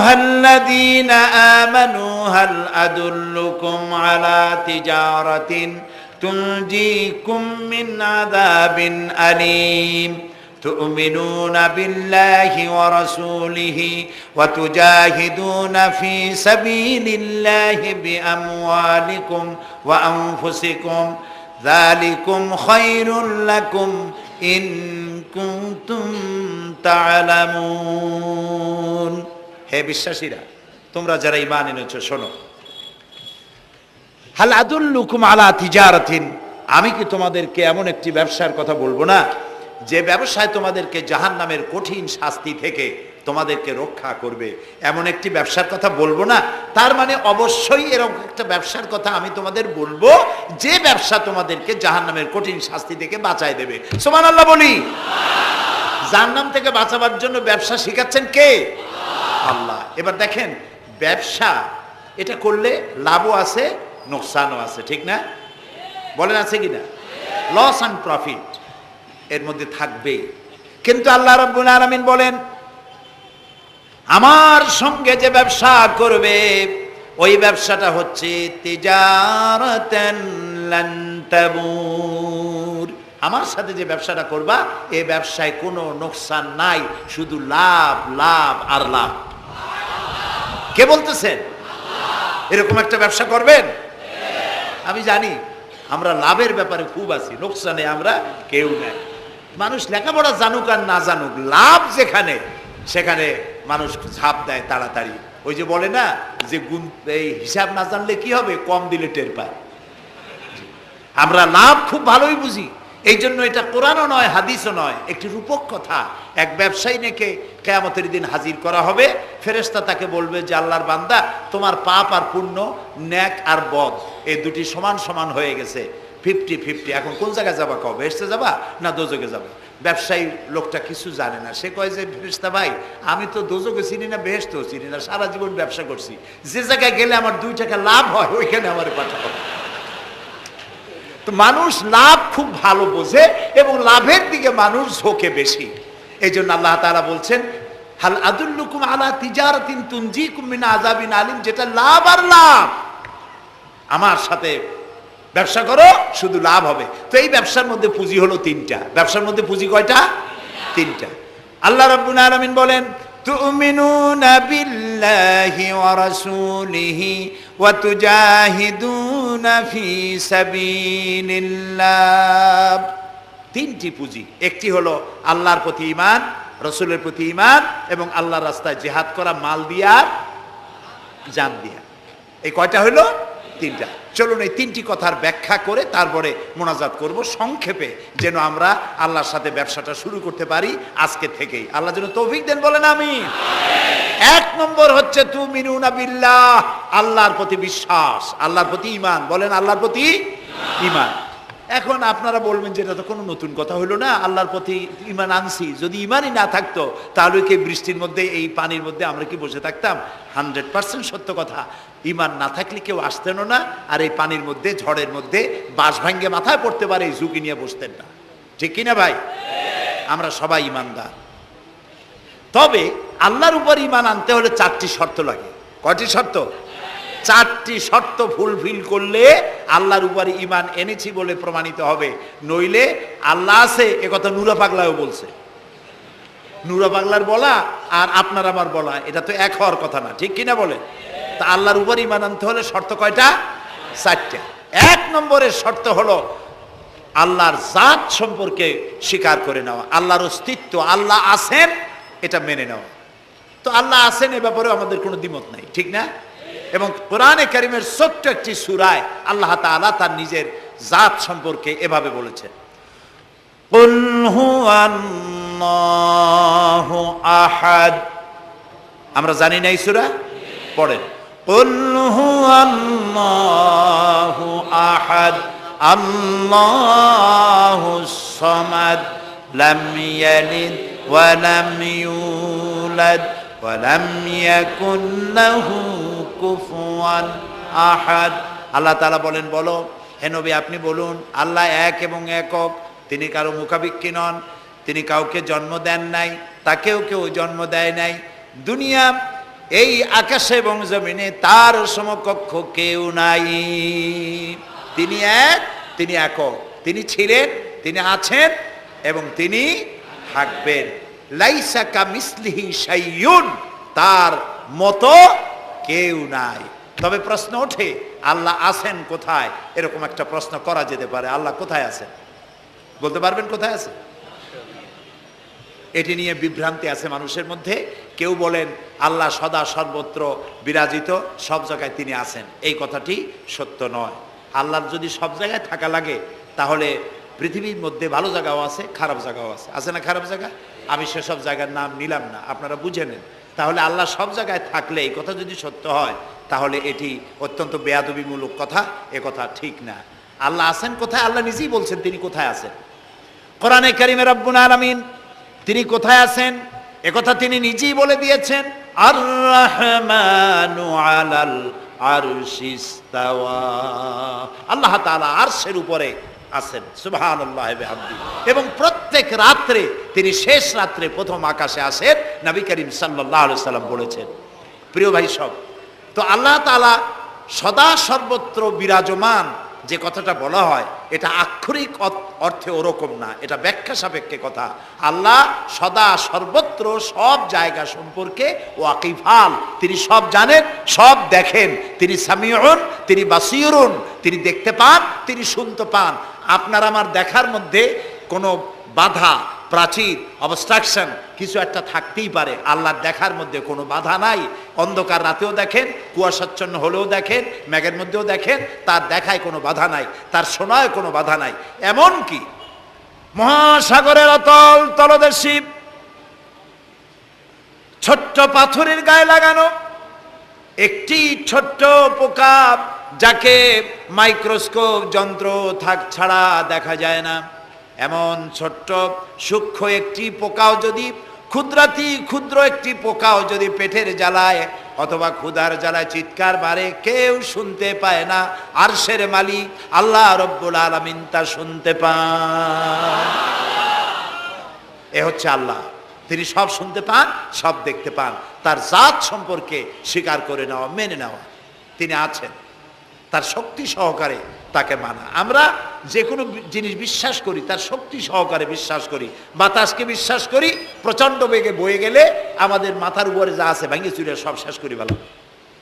أيها الذين آمنوا هل أدلكم على تجارة تنجيكم من عذاب أليم تؤمنون بالله ورسوله وتجاهدون في سبيل الله بأموالكم وأنفسكم ذلكم خير لكم إن كنتم تعلمون হে বিশ্বাসীরা, তোমরা যারা ইমান এনেছো, শোনো। হাল আদুল্লুকুম আলা তিজারাতিন, আমি কি তোমাদেরকে এমন একটি ব্যবসার কথা বলব না? যে ব্যবসায় তোমাদেরকে জাহান নামের কঠিন শাস্তি থেকে তোমাদেরকে রক্ষা করবে, এমন একটি ব্যবসার কথা বলব না? তার মানে অবশ্যই এরকম একটা ব্যবসার কথা আমি তোমাদের বলব, যে ব্যবসা তোমাদেরকে জাহান নামের কঠিন শাস্তি থেকে বাঁচায় দেবে। সোমান আল্লাহ বলি। জাহান্নাম থেকে বাঁচাবার জন্য ব্যবসা শিখাচ্ছেন কে? আল্লাহ এবার দেখেন, ব্যবসা, এটা করলে লাভও আছে, নোকসানও আছে, ঠিক না? বলেন আছে কি না লস অ্যান্ড প্রফিট এর মধ্যে থাকবেই কিন্তু আল্লাহ রাব্বুল আলামিন বলেন, আমার সঙ্গে যে ব্যবসা করবে, ওই ব্যবসাটা হচ্ছে আমার সাথে যে ব্যবসাটা করবা এই ব্যবসায় কোনো নোকসান নাই, শুধু লাভ লাভ আর লাভ। কে বলতেছেন? এরকম একটা ব্যবসা করবেন? আমি জানি, আমরা লাভের ব্যাপারে খুব আছি লোকসানে আমরা কেউ নাই। মানুষ লেখাপড়া জানুক আর না জানুক, লাভ যেখানে, সেখানে মানুষ ঝাঁপ দেয় তাড়াতাড়ি। ওই যে বলে না, যে গুণ, এই হিসাব না জানলে কি হবে? কম দিলে টের পায়। আমরা লাভ খুব ভালোই বুঝি। এই জন্য এটা কোরআনও নয়, হাদিসও নয়, একটি রূপক কথা। এক ব্যবসায়ী নেকে কেয়ামতের দিন হাজির করা হবে ফেরেস্তা তাকে বলবে যে, আল্লাহর বান্দা, তোমার পাপ আর পুণ্য, ন্যাক আর বদ, এই দুটি সমান সমান হয়ে গেছে। ফিফটি ফিফটি, এখন কোন জায়গায় যাবা কও বেসতে যাবা না দোজকে যাবা? ব্যবসায়ী লোকটা কিছু জানে না। সে কয় যে ফেরেস্তা ভাই, আমি তো দোজকে চিনি না বেহেস্তেও চিনি না, সারা জীবন ব্যবসা করছি। যে জায়গায় গেলে আমার দুই টাকা লাভ হয়, ওইখানে আমার পাঠাবো তো মানুষ লাভ খুব ভালো বোঝে এবং লাভের দিকে মানুষ ঝোঁকে বেশি। এই জন্য আল্লাহ তাআলা বলছেন, হাল আদুল্লুকুম আলা তিজারাতিন তুনজিকুম মিন আযাবিন আলিম যেটা লাভ আর লাভ। আমার সাথে ব্যবসা করো, শুধু লাভ হবে। তো এই ব্যবসার মধ্যে পুঁজি হলো তিনটা। ব্যবসার মধ্যে পুঁজি কয়টা? তিনটা। আল্লাহ রাব্বুল আলামিন বলেন تؤمنون بالله ورسوله وتجاهدون في سبيل الله তিনটি পুঁজি একটি হলো আল্লাহর প্রতি ইমান রসুলের প্রতি ইমান এবং আল্লাহর রাস্তায় জেহাদ করা মাল দিয়া জান দিয়া এই কয়টা হলো তিনটা চলুন এই তিনটি কথার ব্যাখ্যা করে তারপরে মোনাজাত করব। সংক্ষেপে যেন আমরা আল্লাহর সাথে ব্যবসাটা শুরু করতে পারি আজকে থেকেই। আল্লাহ যেন তৌফিক দেন, বলেন আমি এক নম্বর হচ্ছে তু মিনুনা বিল্লাহ, আল্লাহর প্রতি বিশ্বাস, আল্লাহর প্রতি ইমান বলেন, আল্লাহর প্রতি ইমান এখন আপনারা বলবেন যে এটা তো কোনো নতুন কথা হলো না, আল্লাহর প্রতি ইমান আনছি। যদি ইমানই না থাকতো, তাহলে কি বৃষ্টির মধ্যে, এই পানির মধ্যে আমরা কি বসে থাকতাম? হান্ড্রেড পার্সেন্ট সত্য কথা। ইমান না থাকলে কেউ আসতেন না, আর এই পানির মধ্যে, ঝড়ের মধ্যে বাঁশ ভাঙ্গে মাথায় পড়তে পারে, এই ঝুঁকি নিয়ে বসতেন না। ঠিক কিনা ভাই? আমরা সবাই ইমানদার তবে আল্লাহর উপর ইমান আনতে হলে চারটি শর্ত লাগে। কয়টি শর্ত? চারটি শর্ত ফুলফিল করলে আল্লাহর উপরে ইমান এনেছি বলে প্রমাণিত হবে। নইলে আল্লাহ আছে একথা নুরা পাগলাও বলছে। নুরা পাগলার বলা আর আপনার আমার বলা, এটা তো এক হওয়ার কথা না, ঠিক কিনা বলে? তা আল্লাহর উপর ইমান আনতে হলে শর্ত কয়টা? চারটা। এক নম্বরের শর্ত হলো আল্লাহর জাত সম্পর্কে স্বীকার করে নেওয়া। আল্লাহর অস্তিত্ব, আল্লাহ আছেন, এটা মেনে নেওয়া। তো আল্লাহ আছেন এ ব্যাপারে আমাদের কোনো দ্বিমত নাই, ঠিক না? এবং কোরআনে করিমের ছোট্ট একটি সুরায় আল্লাহ তালা তার নিজের জাত সম্পর্কে এভাবে বলেছে। আহাদ। আমরা জানি না এই সুরা? পড়েন। আহাদ সমাদ, লাম ইয়ালিদ ওয়া লাম ইউলাদ। ولم يكن له কুফুয়া আহাদ আল্লাহ তাআলা বলেন বলো হে নবী আপনি বলুন আল্লাহ এক এবং একক তিনি কারো মুখাবিক্ষি নন তিনি কাউকে জন্ম দেন নাই তাকেও কেউ জন্ম দেয় নাই দুনিয়া এই আকাশে এবং জমিনে তার সমকক্ষ কেউ নাই তিনি এক তিনি একক তিনি ছিলেন তিনি আছেন এবং তিনি থাকবেন লাইসা কা মিসলিহি শাইয়ুন তার মতো কেউ নাই। তবে প্রশ্ন ওঠে, আল্লাহ আছেন কোথায়? এরকম একটা প্রশ্ন করা যেতে পারে। আল্লাহ কোথায় আছেন? বলতে পারবেন কোথায় আছে? এটি নিয়ে বিভ্রান্তি আছে মানুষের মধ্যে। কেউ বলেন, আল্লাহ সদা সর্বত্র বিরাজিত, সব জায়গায় তিনি আছেন। এই কথাটি সত্য নয়। আল্লাহর যদি সব জায়গায় থাকা লাগে, তাহলে পৃথিবীর মধ্যে ভালো জায়গাও আছে, খারাপ জায়গাও আছে। আছে না খারাপ জায়গা? আমি সেসব জায়গার নাম নিলাম না, আপনারা বুঝে নেন। তাহলে আল্লাহ সব জায়গায় থাকলে এই কথা যদি সত্য হয়, তাহলে এটি অত্যন্ত বেয়াদবিমূলক কথা, এ কথা ঠিক না। আল্লাহ আছেন কোথায়? আল্লাহ নিজেই বলছেন তিনি কোথায় আছেন। কোরআনে কারিমে রব্বুল আলামিন, তিনি কোথায় আছেন? একথা তিনি নিজেই বলে দিয়েছেন আর রহমানু আলাল আরশিস্তাওয়া আল্লাহ তাআলা আরশের উপরে আছেন বিহামদি। এবং প্রত্যেক রাত্রে তিনি শেষ রাত্রে প্রথম আকাশে আসেন, নবী করিম আলাইহি সাল্লাম বলেছেন। প্রিয় ভাই সব, তো আল্লাহ তাআলা সদা সর্বত্র বিরাজমান যে কথাটা বলা হয়, এটা আক্ষরিক অর্থে ওরকম না, এটা ব্যাখ্যা সাপেক্ষে কথা। আল্লাহ সদা সর্বত্র সব জায়গা সম্পর্কে ও আকিফাল তিনি সব জানেন, সব দেখেন। তিনি সামিউন, তিনি বাসিউরুন তিনি দেখতে পান, তিনি শুনতে পান। আপনার আমার দেখার মধ্যে কোনো বাধা, প্রাচীর অবস্ট্রাকশন কিছু একটা থাকতেই পারে। আল্লাহর দেখার মধ্যে কোনো বাধা নাই। অন্ধকার রাতেও দেখেন, কুয়াশাচ্ছন্ন হলেও দেখেন ম্যাগের মধ্যেও দেখেন, তার দেখায় কোনো বাধা নাই, তার শোনায় কোনো বাধা নাই। এমন কি মহাসাগরের অতল তলদেশী ছোট্ট পাথরের গায়ে লাগানো একটি ছোট্ট পোকা যাকে মাইক্রোস্কোপ যন্ত্র থাক ছাড়া দেখা যায় না। এমন ছোট্ট সূক্ষ্ম একটি পোকাও যদি, ক্ষুদ্রাতি ক্ষুদ্র একটি পোকাও যদি পেটের জ্বালায়, অথবা ক্ষুধার জ্বালায় চিৎকার মারে, কেউ শুনতে পায় না আর সের মালিক আল্লাহ রব্বুল আলমিন তা শুনতে পান। এ হচ্ছে আল্লাহ। তিনি সব শুনতে পান, সব দেখতে পান। তার জাত সম্পর্কে স্বীকার করে নেওয়া মেনে নেওয়া তিনি আছেন। তার শক্তি সহকারে তাকে মানা। আমরা যে কোনো জিনিস বিশ্বাস করি, তার শক্তি সহকারে বিশ্বাস করি, বাতাসকে বিশ্বাস করি, প্রচণ্ড বেগে বয়ে গেলে আমাদের মাথার উপরে যা আছে ভেঙে চুরে সব শেষ করি ভালো।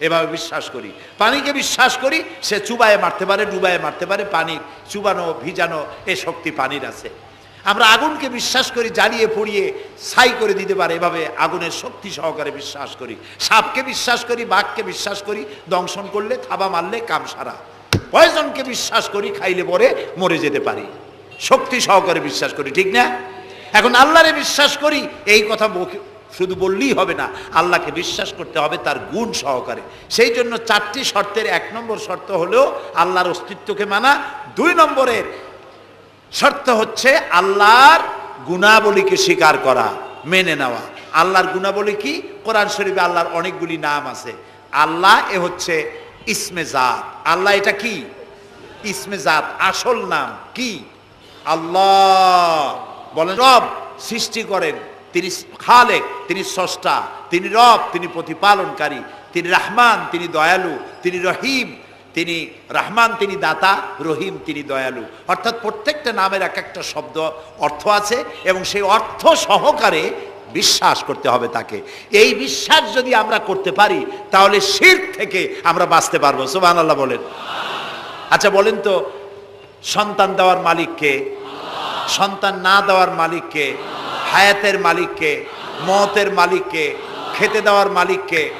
এভাবে বিশ্বাস করি। পানিকে বিশ্বাস করি, সে চুবায়ে মারতে পারে, ডুবায়ে মারতে পারে, পানি চুবানো, ভিজানো, এ শক্তি পানির আছে। আমরা আগুনকে বিশ্বাস করি, জ্বালিয়ে পড়িয়ে ছাই করে দিতে পারে, এভাবে আগুনের শক্তি সহকারে বিশ্বাস করি। সাপকে বিশ্বাস করি, বাঘকে বিশ্বাস করি, দংশন করলে থাবা মারলে কাম সারা পয়জনকে বিশ্বাস করি, খাইলে পরে মরে যেতে পারি। শক্তি সহকারে বিশ্বাস করি, ঠিক না? এখন আল্লাহরে বিশ্বাস করি, এই কথা শুধু বললেই হবে না, আল্লাহকে বিশ্বাস করতে হবে তার গুণ সহকারে। সেই জন্য চারটি শর্তের এক নম্বর শর্ত হলো আল্লাহর অস্তিত্বকে মানা। দুই নম্বরের শর্ত হচ্ছে আল্লাহর গুণাবলীকে স্বীকার করা, মেনে নেওয়া। আল্লাহর গুণাবলী কি? কোরআন শরীফে আল্লাহর অনেকগুলি নাম আছে। আল্লাহ এ হচ্ছে ইসমে জাত। আল্লাহ এটা কি? ইসমে জাত, আসল নাম কি? আল্লাহ। বলেন, রব সৃষ্টি করেন। তিনি খালেক, তিনি স্রষ্টা, তিনি রব, তিনি প্রতিপালনকারী, তিনি রাহমান, তিনি দয়ালু, তিনি রহিম, তিনি রাহমান, তিনি দাতা, রহিম, তিনি দয়ালু। অর্থাৎ প্রত্যেকটা নামের এক একটা শব্দ অর্থ আছে এবং সেই অর্থ সহকারে বিশ্বাস করতে হবে তাকে। এই বিশ্বাস যদি আমরা করতে পারি, তাহলে শির থেকে আমরা বাঁচতে পারব। সুবাহ আল্লাহ বলেন। আচ্ছা বলেন তো, সন্তান দেওয়ার মালিককে সন্তান না দেওয়ার মালিককে হায়াতের মালিককে মতের মালিককে খেতে দেওয়ার মালিককে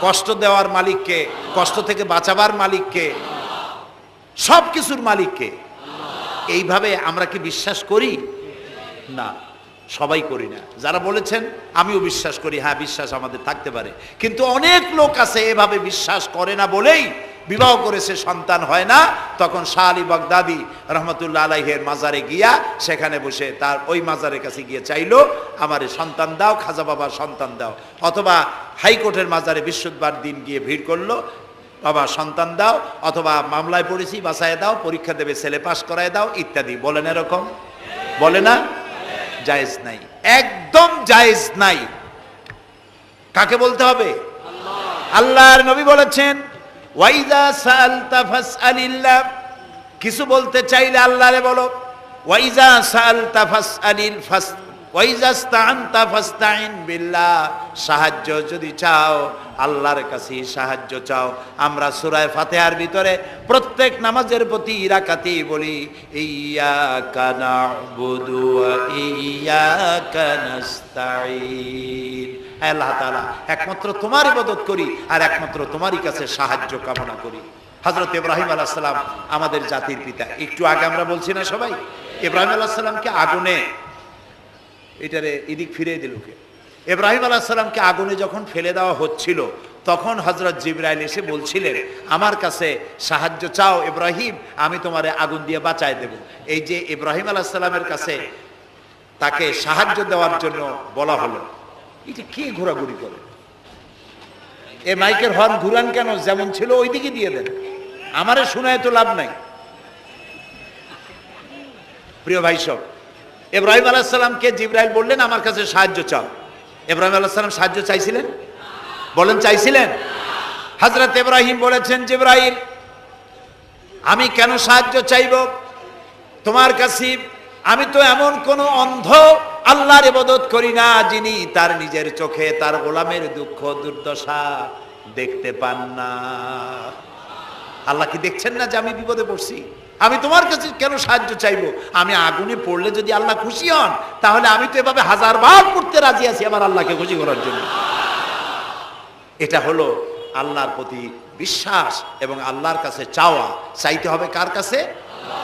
কষ্ট দেওয়ার মালিককে কষ্ট থেকে বাঁচাবার মালিককে সব কিছুর মালিককে এইভাবে আমরা কি বিশ্বাস করি? না। সবাই করি না। যারা বলেছেন, আমিও বিশ্বাস করি হ্যাঁ বিশ্বাস আমাদের থাকতে পারে। কিন্তু অনেক লোক আছে, এভাবে বিশ্বাস করে না বলেই বিবাহ করেছে, সন্তান হয় না। তখন শাহ আলী বাগদাদি রহমতুল্লাহ আলাইহের মাজারে গিয়া সেখানে বসে তার ওই মাজারের কাছে গিয়ে চাইলো, আমারে সন্তান দাও, খাজা বাবার সন্তান দাও। অথবা হাইকোর্টের মাজারে বৃহস্পতিবার দিন গিয়ে ভিড় করল, বাবা, সন্তান দাও, অথবা মামলায় পড়েছি বাসায় দাও, পরীক্ষা দেবে, ছেলে পাস করায় দাও, ইত্যাদি। বলেন এরকম? বলে না? জায়েজ নাই। একদম জায়েজ নাই। কাকে বলতে হবে? আল্লাহর নবী বলেছেন, ওয়াইদা সালতা ফাসআলিল্লাহ। কিছু বলতে চাইলে আল্লাহরে বলো ওয়াইজা সালতা ফাসআলিল ফাস সাহায্য যদি চাও, আল্লাহর কাছে সাহায্য চাও। আমরা সূরায়ে ফাতিহার ভিতরে প্রত্যেক নামাজের প্রতি ইরাকাতি বলি আল্লাহ একমাত্র তোমার ইবাদত করি আর একমাত্র তোমারই কাছে সাহায্য কামনা করি। হযরত ইব্রাহিম সালাম আমাদের জাতির পিতা। একটু আগে আমরা বলছি না সবাই? ইব্রাহিম সালামকে আগুনে এটারে এদিক ফিরে দিল কে? ইব্রাহিম আলাইহিস সালামকে আগুনে যখন ফেলে দেওয়া হচ্ছিল, তখন হজরত জিবরাইল এসে বলছিলেন, আমার কাছে সাহায্য চাও ইব্রাহিম, আমি তোমারে আগুন দিয়ে বাঁচায় দেব। এই যে ইব্রাহিম আলাইহিস সালামের কাছে তাকে সাহায্য দেওয়ার জন্য বলা হলো এটা কে ঘোরাঘুরি করে? এ মাইকের হর্ন ঘুরান কেন? যেমন ছিল ওইদিকে দিয়ে দেন। আমারে শোনায় তো লাভ নাই। প্রিয় ভাই সব ইব্রাহিম আলাহিসাল্লামকে জিব্রাইল বললেন, আমার কাছে সাহায্য চাও। ইব্রাহিম আলাহিসাল্লাম সাহায্য চাইছিলেন? বলেন, চাইছিলেন? হজরত ইব্রাহিম বলেছেন, জিব্রাইল, আমি কেন সাহায্য চাইব? তোমার কাছে আমি তো এমন কোন অন্ধ আল্লাহর ইবাদত করি না, যিনি তার নিজের চোখে তার গোলামের দুঃখ দুর্দশা দেখতে পান না। আল্লাহ কি দেখছেন না যে আমি বিপদে পড়ছি? আমি তোমার কাছে কেন সাহায্য চাইব? আমি আগুনে পড়লে যদি আল্লাহ খুশি হন, তাহলে আমি তো এভাবে হাজার বার পড়তে রাজি আছি আমার আল্লাহকে খুশি করার জন্য। এটা হলো আল্লাহর প্রতি বিশ্বাস এবং আল্লাহর কাছে চাওয়া। চাইতে হবে কার কাছে?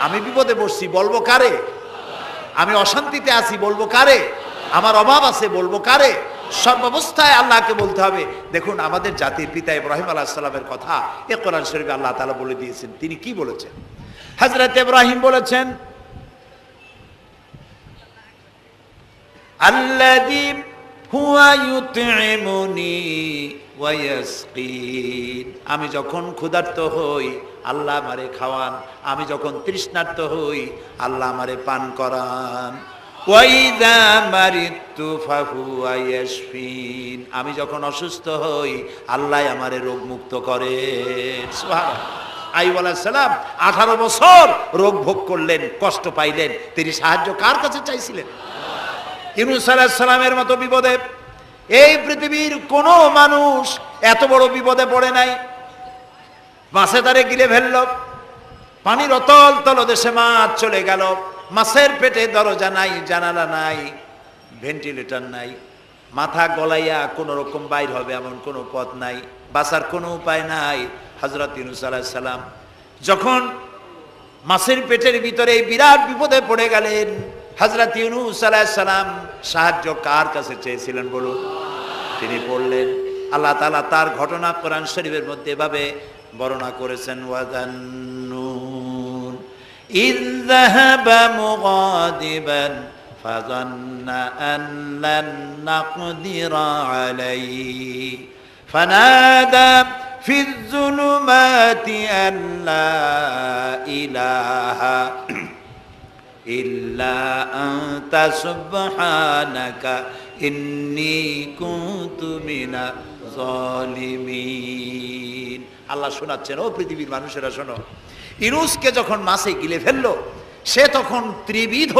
আমি বিপদে পড়ছি, বলব কারে? আমি অশান্তিতে আছি, বলব কারে? আমার অভাব আছে, বলব কারে? সব অবস্থায় আল্লাহকে বলতে হবে। দেখুন, আমাদের জাতির পিতা ইব্রাহিম আলাহ সাল্লামের কথা এ কোরআন শরীফে আল্লাহ তালা বলে দিয়েছেন। তিনি কি বলেছেন? হজরত ইব্রাহিম বলেছেন আমি যখন ক্ষুধার্ত হই, আল্লাহ আমারে খাওয়ান। আমি যখন তৃষ্ণার্ত হই, আল্লাহ আমারে পান করান। আমি যখন অসুস্থ হই, আল্লাহ আমারে রোগ মুক্ত সুবহানাল্লাহ। আইব সালাম, আঠারো বছর রোগ ভোগ করলেন, কষ্ট পাইলেন। তিনি সাহায্য কার কাছে চাইছিলেন? ইউনুস সালামের মতো বিপদে। এই পৃথিবীর কোন মানুষ এত বড় বিপদে পড়ে নাই। মাছে তারে গিলে ফেলল। পানির অতল তলদেশে মাছ চলে গেল। মাছের পেটে দরজা নাই, জানালা নাই, ভেন্টিলেটর নাই, মাথা গলাইয়া কোনো রকম বাইর হবে এমন কোনো পথ নাই, বাঁচার কোনো উপায় নাই হজরত সালাম। যখন মাছের পেটের ভিতরে বিরাট বিপদে পড়ে গেলেন হজরত ইউনুস সালাম সাহায্য কার কাছে চেয়েছিলেন বলুন? তিনি বললেন, আল্লাহ তালা তার ঘটনা কোরআন শরীফের মধ্যে এভাবে বর্ণনা করেছেন, ওয়াজান্নুন إذ ذهب مغاضبا فظن أن لن نقدر عليه فنادى في الظلمات أن لا إله إلا أنت سبحانك إني كنت من الظالمين আল্লাহ শোনাচ্ছেন ও পৃথিবীর মানুষেরা শোনো ইনুসকে যখন মাসে গিলে ফেলল, সে তখন ত্রিবিধ,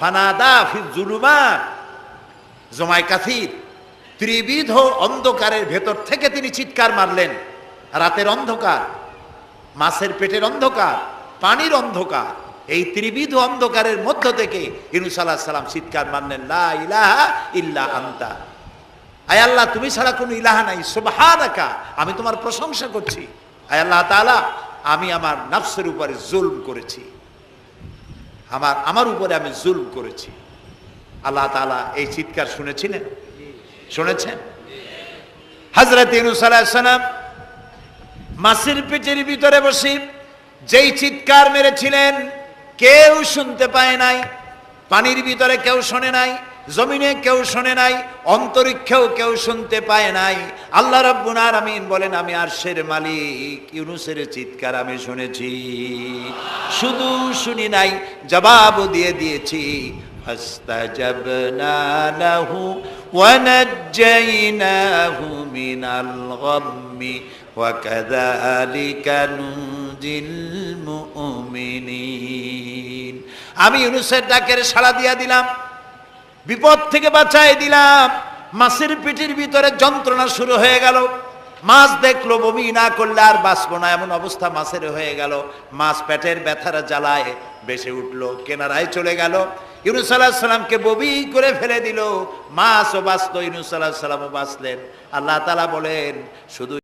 ফানাদা ফি জুলুমাত জমায় কাথির ত্রিবিধ অন্ধকারের ভেতর থেকে তিনি চিৎকার মারলেন। রাতের অন্ধকার, মাছের পেটের অন্ধকার, পানির অন্ধকার, এই ত্রিবিধ অন্ধকারের মধ্য থেকে ইনুস আল্লাহ সালাম চিৎকার মারলেন, লা ইলাহা ইল্লা আন্তা। আয় আল্লাহ, তুমি ছাড়া কোনো ইলাহা নাই, সুবহানাকা, আমি তোমার প্রশংসা করছি। আয় আল্লাহ তাআলা আমি আমার নফসের উপরে জুলম করেছি। আমার আমার উপরে আমি জুলম করেছি। আল্লাহ তাআলা এই চিৎকার শুনেছিলেন? শুনেছেন? হজরত সালাম মাছের পেটের ভিতরে বসে যেই চিৎকার মেরেছিলেন, কেউ শুনতে পায় নাই, পানির ভিতরে কেউ শোনে নাই জমিনে কেউ শোনে নাই অন্তরিক্ষেও কেউ শুনতে পায় নাই আল্লাহ রাব্বুল আলামিন বলেন আমি আরশের মালিক ইউনুসের চিৎকার আমি শুনেছি শুধু শুনি নাই জবাবও দিয়ে দিয়েছি فاستجبنا له ونجيناه من الغم وكذلك ننجي المؤمنين আমি ইউনুসের ডাকের সাড়া দিয়া দিলাম বিপদ থেকে বাঁচাই দিলাম। মাছের পিঠির ভিতরে যন্ত্রণা শুরু হয়ে গেল। মাছ দেখল, বমি না করলে আর বাঁচবো না। এমন অবস্থা মাছের হয়ে গেল। মাছ পেটের ব্যথার জ্বালায় বেসে উঠল, কেনারায় চলে গেল। ইউনুস আল্লাহ সাল্লামকে বমি করে ফেলে দিল। মাছও বাঁচলো ইউনুস আল্লাহ সাল্লামও বাঁচলেন। আল্লাহ তালা বলেন, শুধু